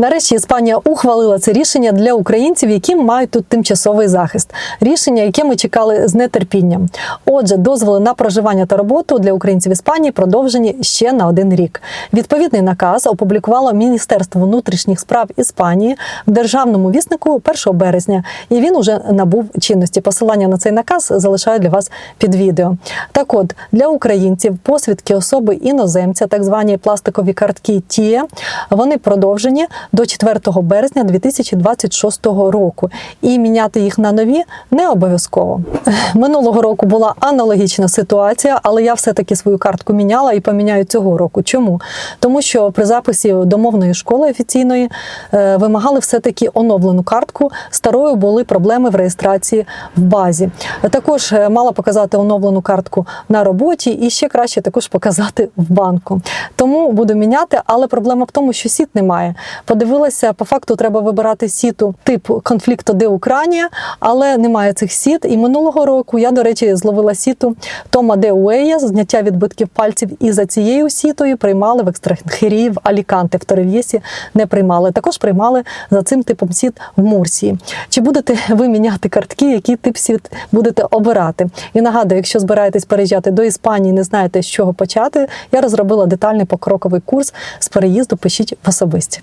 Нарешті Іспанія ухвалила це рішення для українців, які мають тут тимчасовий захист. Рішення, яке ми чекали з нетерпінням. Отже, дозволи на проживання та роботу для українців Іспанії продовжені ще на один рік. Відповідний наказ опублікувало Міністерство внутрішніх справ Іспанії в державному віснику 1 березня, і він уже набув чинності. Посилання на цей наказ залишаю для вас під відео. Так от для українців посвідки особи іноземця, так звані пластикові картки ТІЕ, вони продовжені до 4 березня 2026 року. І міняти їх на нові не обов'язково. Минулого року була аналогічна ситуація, але я все-таки свою картку міняла і поміняю цього року. Чому? Тому що при записі до мовної школи офіційної е, вимагали все-таки оновлену картку. Старою були проблеми в реєстрації в базі. Також е, мала показати оновлену картку на роботі і ще краще також показати в банку. Тому буду міняти, але проблема в тому, що сіт немає. Подивилася, по факту треба вибирати сіту типу конфлікту де Україна, але немає цих сіт. І минулого року я, до речі, зловила сіту Тома де Уея, зняття відбитків пальців, і за цією сітою приймали в екстрахерії в Аліканте, в Торев'єсі не приймали. Також приймали за цим типом сіт в Мурсії. Чи будете ви міняти картки, який тип сіт будете обирати? І нагадую, якщо збираєтесь переїжджати до Іспанії, не знаєте, з чого почати, я розробила детальний покроковий курс з переїзду. Пишіть в особисті.